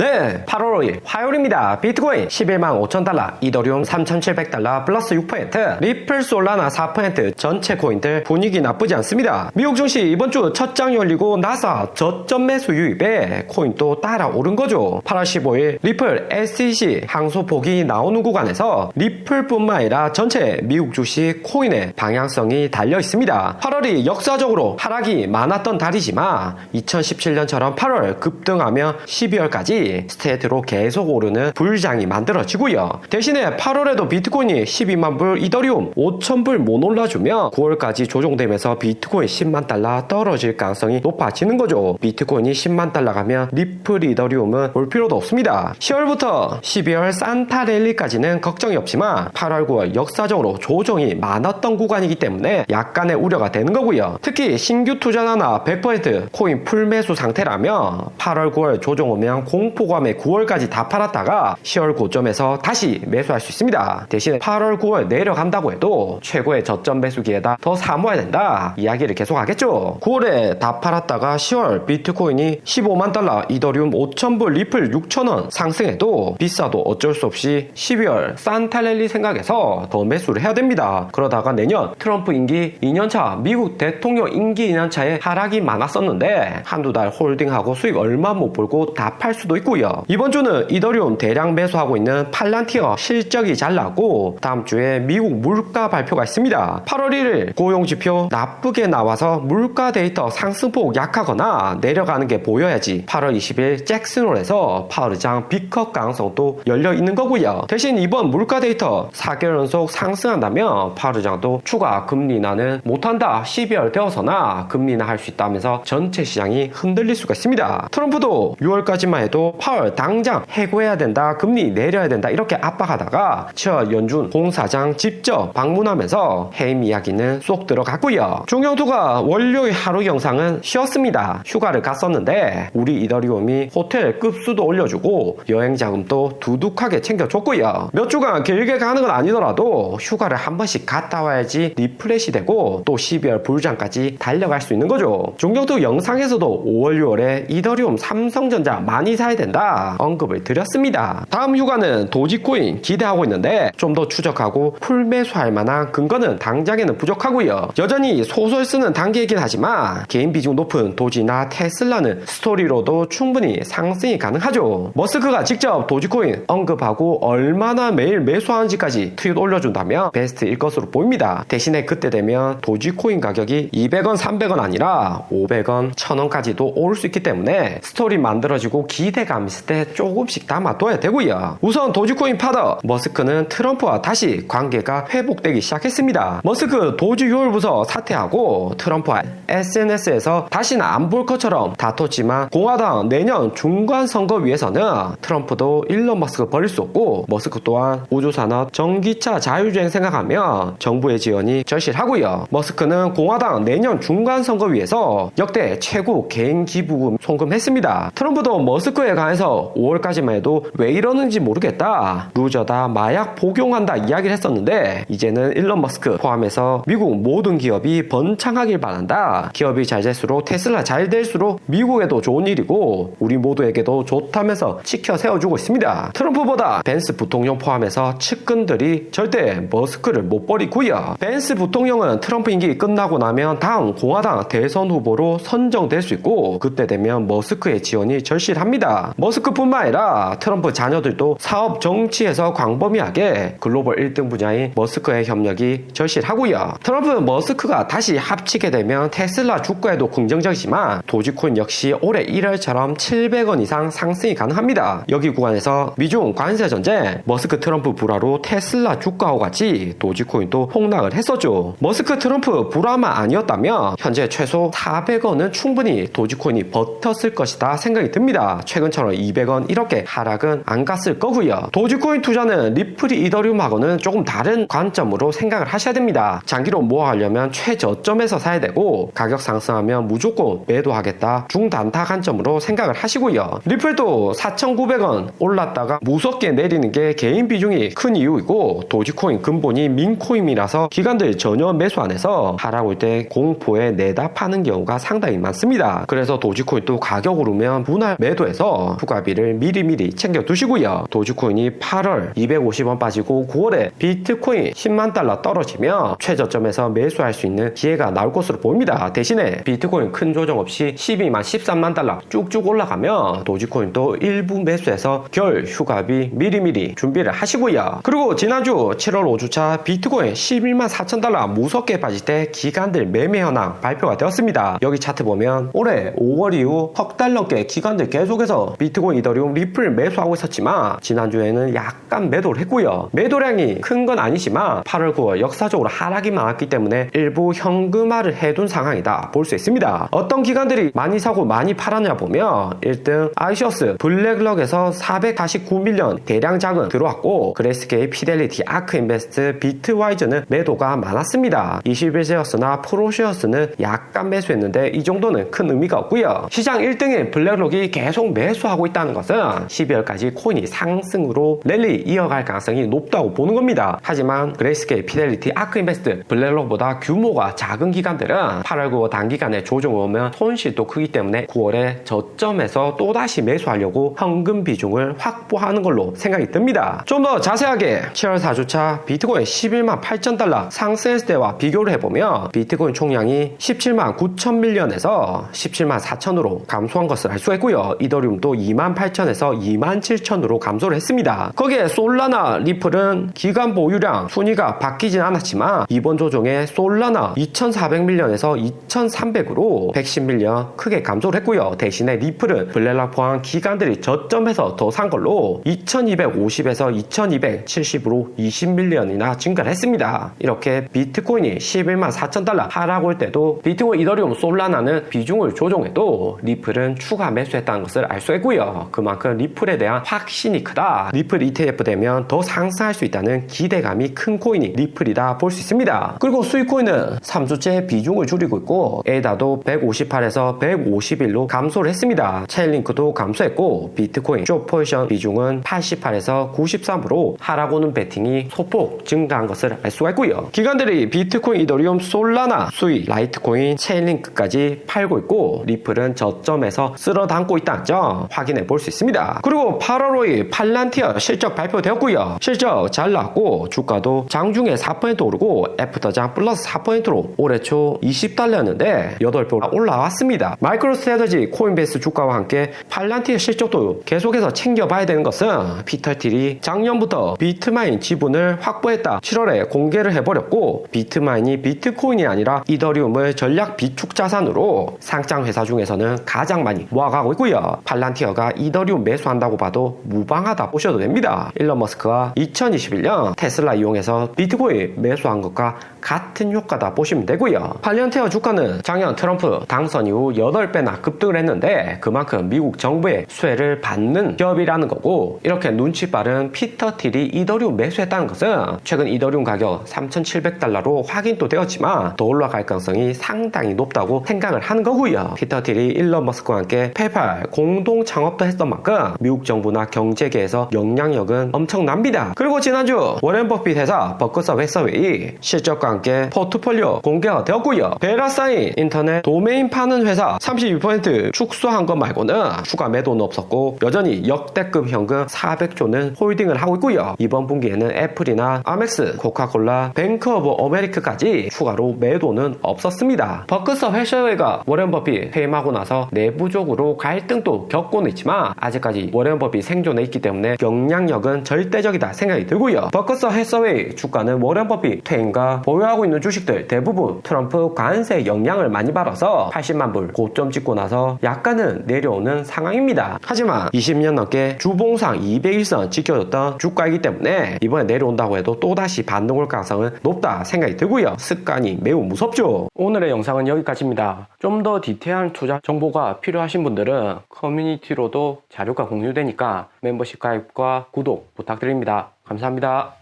네, 8월 5일 화요일입니다. 비트코인 11만 5천 달러, 이더리움 3,700달러 플러스 6%, 리플 솔라나 4% 전체 코인들 분위기 나쁘지 않습니다. 미국 증시 이번 주 첫 장 열리고 나서 저점 매수 유입에 코인도 따라 오른 거죠. 8월 15일 리플 SEC 항소폭이 나오는 구간에서 리플뿐만 아니라 전체 미국 주식 코인의 방향성이 달려 있습니다. 8월이 역사적으로 하락이 많았던 달이지만 2017년처럼 8월 급등하며 12월까지 스테이트로 계속 오르는 불장이 만들어지고요. 대신에 8월에도 비트코인이 12만 불, 이더리움 5천 불못 올라주면 9월까지 조정되면서 비트코인 10만 달러 떨어질 가능성이 높아지는 거죠. 비트코인이 10만 달러 가면 리플 이더리움은 올 필요도 없습니다. 10월부터 12월 산타랠리까지는 걱정이 없지만 8월 9월 역사적으로 조정이 많았던 구간이기 때문에 약간의 우려가 되는 거고요. 특히 신규 투자나 100% 코인 풀매수 상태라면 8월 9월 조정 오면 0% 보감에 9월까지 다 팔았다가 10월 고점에서 다시 매수할 수 있습니다. 대신에 8월, 9월 내려간다고 해도 최고의 저점 매수기에다 더 사모아야 된다 이야기를 계속하겠죠. 9월에 다 팔았다가 10월 비트코인이 15만 달러, 이더리움 5천불, 리플 6천원 상승해도 비싸도 어쩔 수 없이 12월 산탈렐리 생각해서 더 매수를 해야 됩니다. 그러다가 내년 트럼프 임기 2년차 미국 대통령 임기 2년차에 하락이 많았었는데 한두 달 홀딩하고 수익 얼마 못 벌고 다 팔 수도 있고요. 이번 주는 이더리움 대량 매수하고 있는 팔란티어 실적이 잘 나고 다음 주에 미국 물가 발표가 있습니다. 8월 1일 고용지표 나쁘게 나와서 물가 데이터 상승폭 약하거나 내려가는 게 보여야지 8월 20일 잭슨홀에서 파워르장 비컷 가능성도 열려 있는 거고요. 대신 이번 물가 데이터 4개월 연속 상승한다면 파워르장도 추가 금리 인하는 못한다 12월 되어서나 금리 인하 할 수 있다면서 전체 시장이 흔들릴 수가 있습니다. 트럼프도 6월까지만 해도 파월 당장 해고해야 된다 금리 내려야 된다 이렇게 압박하다가 7월 연준 공사장 직접 방문하면서 해임 이야기는 쏙 들어갔고요. 중영투가 월요일 하루 영상은 쉬었습니다. 휴가를 갔었는데 우리 이더리움이 호텔 급수도 올려주고 여행 자금도 두둑하게 챙겨줬고요. 몇 주간 길게 가는 건 아니더라도 휴가를 한 번씩 갔다 와야지 리플렛이 되고 또 12월 불장까지 달려갈 수 있는 거죠. 중경투 영상에서도 5월 6월에 이더리움 삼성전자 많이 사야 된다 언급을 드렸습니다. 다음 휴가는 도지코인 기대하고 있는데 좀 더 추적하고 풀매수할 만한 근거는 당장에는 부족하고요. 여전히 소설 쓰는 단계이긴 하지만 개인 비중 높은 도지나 테슬라는 스토리로도 충분히 상승이 가능하죠. 머스크가 직접 도지코인 언급하고 얼마나 매일 매수하는지까지 트윗 올려준다면 베스트일 것으로 보입니다. 대신에 그때 되면 도지코인 가격이 200원, 300원 아니라 500원, 1000원까지도 오를 수 있기 때문에 스토리 만들어지고 기대 감 있을 때 조금씩 담아둬야 되고요. 우선 도지코인 파더 머스크는 트럼프와 다시 관계가 회복되기 시작했습니다. 머스크 도지 6월부터 사퇴하고 트럼프와 SNS에서 다시는 안 볼 것처럼 다퉜지만 공화당 내년 중간 선거 위해서는 트럼프도 일론 머스크 버릴 수 없고 머스크 또한 우주산업 전기차 자율주행 생각하면 정부의 지원이 절실하고요. 머스크는 공화당 내년 중간 선거 위해서 역대 최고 개인 기부금 송금했습니다. 트럼프도 머스크에 관해서 5월까지만 해도 왜 이러는지 모르겠다. 루저다, 마약 복용한다 이야기를 했었는데 이제는 일론 머스크 포함해서 미국 모든 기업이 번창하길 바란다. 기업이 잘 될수록 테슬라 잘 될수록 미국에도 좋은 일이고 우리 모두에게도 좋다면서 치켜 세워주고 있습니다. 트럼프보다 벤스 부통령 포함해서 측근들이 절대 머스크를 못 버리고요. 벤스 부통령은 트럼프 임기 끝나고 나면 다음 공화당 대선 후보로 선정될 수 있고 그때 되면 머스크의 지원이 절실합니다. 머스크뿐만 아니라 트럼프 자녀들도 사업 정치에서 광범위하게 글로벌 1등 분야인 머스크의 협력이 절실하고요. 트럼프 머스크가 다시 합치게 되면 테슬라 주가에도 긍정적이지만 도지코인 역시 올해 1월처럼 700원 이상 상승이 가능합니다. 여기 구간에서 미중 관세 전쟁, 머스크 트럼프 불화로 테슬라 주가와 같이 도지코인도 폭락을 했었죠. 머스크 트럼프 불화만 아니었다면 현재 최소 400원은 충분히 도지코인이 버텼을 것이다 생각이 듭니다. 최근 처럼 200원 이렇게 하락은 안 갔을 거고요. 도지코인 투자는 리플이 이더리움하고는 조금 다른 관점으로 생각을 하셔야 됩니다. 장기로 모아가려면 최저점에서 사야 되고 가격 상승하면 무조건 매도하겠다 중단타 관점으로 생각을 하시고요. 리플도 4,900원 올랐다가 무섭게 내리는 게 개인 비중이 큰 이유이고 도지코인 근본이 민코인이라서 기관들 전혀 매수 안 해서 하락 올 때 공포에 내다 파는 경우가 상당히 많습니다. 그래서 도지코인도 가격 오르면 분할 매도해서 휴가비를 미리미리 챙겨두시고요. 도지코인이 8월 250원 빠지고 9월에 비트코인 10만 달러 떨어지며 최저점에서 매수할 수 있는 기회가 나올 것으로 보입니다. 대신에 비트코인 큰 조정 없이 12만 13만 달러 쭉쭉 올라가면 도지코인도 일부 매수해서 겨울 휴가비 미리미리 준비를 하시고요. 그리고 지난주 7월 5주차 비트코인 11만 4천 달러 무섭게 빠질 때 기관들 매매 현황 발표가 되었습니다. 여기 차트 보면 올해 5월 이후 석 달 넘게 기관들 계속해서 비트코인, 이더리움, 리플 매수하고 있었지만 지난주에는 약간 매도를 했고요. 매도량이 큰 건 아니지만 8월, 9월 역사적으로 하락이 많았기 때문에 일부 현금화를 해둔 상황이다 볼 수 있습니다. 어떤 기관들이 많이 사고 많이 팔았냐 보면 1등 아이셔스 블랙럭에서 449밀리언 대량 자금 들어왔고 그레스케이, 피델리티, 아크인베스트, 비트와이즈는 매도가 많았습니다. 21세어스나 프로시어스는 약간 매수했는데 이 정도는 큰 의미가 없고요. 시장 1등인 블랙록이 계속 매수 하고 있다는 것은 12월까지 코인이 상승으로 랠리 이어갈 가능성이 높다고 보는 겁니다. 하지만 그레이스케이, 피델리티, 아크인베스트, 블랙록보다 규모가 작은 기관들은 8월, 9월 단기간에 조정을 오면 손실도 크기 때문에 9월에 저점에서 또다시 매수하려고 현금 비중을 확보하는 걸로 생각이 듭니다. 좀 더 자세하게 7월 4주차 비트코인 11만 8천 달러 상승했을 때와 비교를 해보면 비트코인 총량이 17만 9천 밀리언에서 17만 4천으로 감소한 것을 알 수가 있고요. 이더리움도 2만 8천에서 2만 7천으로 감소를 했습니다. 거기에 솔라나 리플은 기간 보유량 순위가 바뀌진 않았지만 이번 조정에 솔라나 2,400밀리언에서 2,300으로 110밀리언 크게 감소를 했고요. 대신에 리플은 블랙락 포함 기관들이 저점에서 더 산 걸로 2,250에서 2,270으로 20밀리언이나 증가를 했습니다. 이렇게 비트코인이 11만 4천 달러 하락올 때도 비트코인, 이더리움, 솔라나는 비중을 조정해도 리플은 추가 매수했다는 것을 알 수 있고 요. 그만큼 리플에 대한 확신이 크다. 리플 ETF 되면 더 상승할 수 있다는 기대감이 큰 코인이 리플이다 볼 수 있습니다. 그리고 수익 코인은 3주째 비중을 줄이고 있고 에다도 158에서 151로 감소를 했습니다. 체인링크도 감소했고 비트코인 쇼포지션 비중은 88에서 93으로 하락오는 베팅이 소폭 증가한 것을 알 수가 있고요. 기관들이 비트코인, 이더리움, 솔라나, 수익, 라이트코인, 체인링크까지 팔고 있고 리플은 저점에서 쓸어 담고 있다는 점 확인해 볼 수 있습니다. 그리고 8월 5일 팔란티어 실적 발표되었고요. 실적 잘 나왔고 주가도 장중에 4% 오르고 애프터장 플러스 4%로 올해 초 20달러였는데 8배 올라왔습니다. 마이크로 스트래터지 코인베이스 주가와 함께 팔란티어 실적도 계속해서 챙겨봐야 되는 것은 피터 틸이 작년부터 비트마인 지분을 확보했다. 7월에 공개를 해버렸고 비트마인이 비트코인이 아니라 이더리움을 전략 비축 자산으로 상장 회사 중에서는 가장 많이 모아가고 있고요. 팔란티어 가 이더리움 매수한다고 봐도 무방하다 보셔도 됩니다. 일론 머스크가 2021년 테슬라 이용해서 비트코인 매수한 것과 같은 효과다 보시면 되고요. 팔란티어 주가는 작년 트럼프 당선 이후 8배나 급등을 했는데 그만큼 미국 정부의 수혜를 받는 기업이라는 거고 이렇게 눈치 빠른 피터 틸이 이더리움 매수했다는 것은 최근 이더리움 가격 3,700달러로 확인도 되었지만 더 올라갈 가능성이 상당히 높다고 생각을 하는 거고요. 피터 틸이 일론 머스크와 함께 페이팔 공동 창업도 했던 만큼 미국 정부나 경제계에서 영향력은 엄청납니다. 그리고 지난주 워렌 버핏 회사 버크서 회사회의 실적과 함께 포트폴리오 공개가 되었고요. 베라사인 인터넷 도메인 파는 회사 32% 축소한 것 말고는 추가 매도는 없었고 여전히 역대급 현금 400조는 홀딩을 하고 있고요. 이번 분기에는 애플이나 아멕스, 코카콜라, 뱅크 오브 어메리카까지 추가로 매도는 없었습니다. 버크서 회사회가 워렌 버핏 퇴임하고 나서 내부적으로 갈등도 겪고 는 있지만 아직까지 워렌 버핏 생존해 있기 때문에 영향력은 절대적이다 생각이 들고요. 버크서 회사회 주가는 워렌 버핏 퇴임과 보유하고 있는 주식들 대부분 트럼프 관세 영향을 많이 받아서 80만 불 고점 찍고 나서 약간은 내려오는 상황입니다. 하지만 20년 넘게 주봉상 201선 지켜줬던 주가이기 때문에 이번에 내려온다고 해도 또다시 반등 올 가능성은 높다 생각이 들고요. 습관이 매우 무섭죠. 오늘의 영상은 여기까지입니다. 좀 더 디테일한 투자 정보가 필요하신 분들은 커뮤니티 로도 자료가 공유되니까 멤버십 가입과 구독 부탁드립니다. 감사합니다.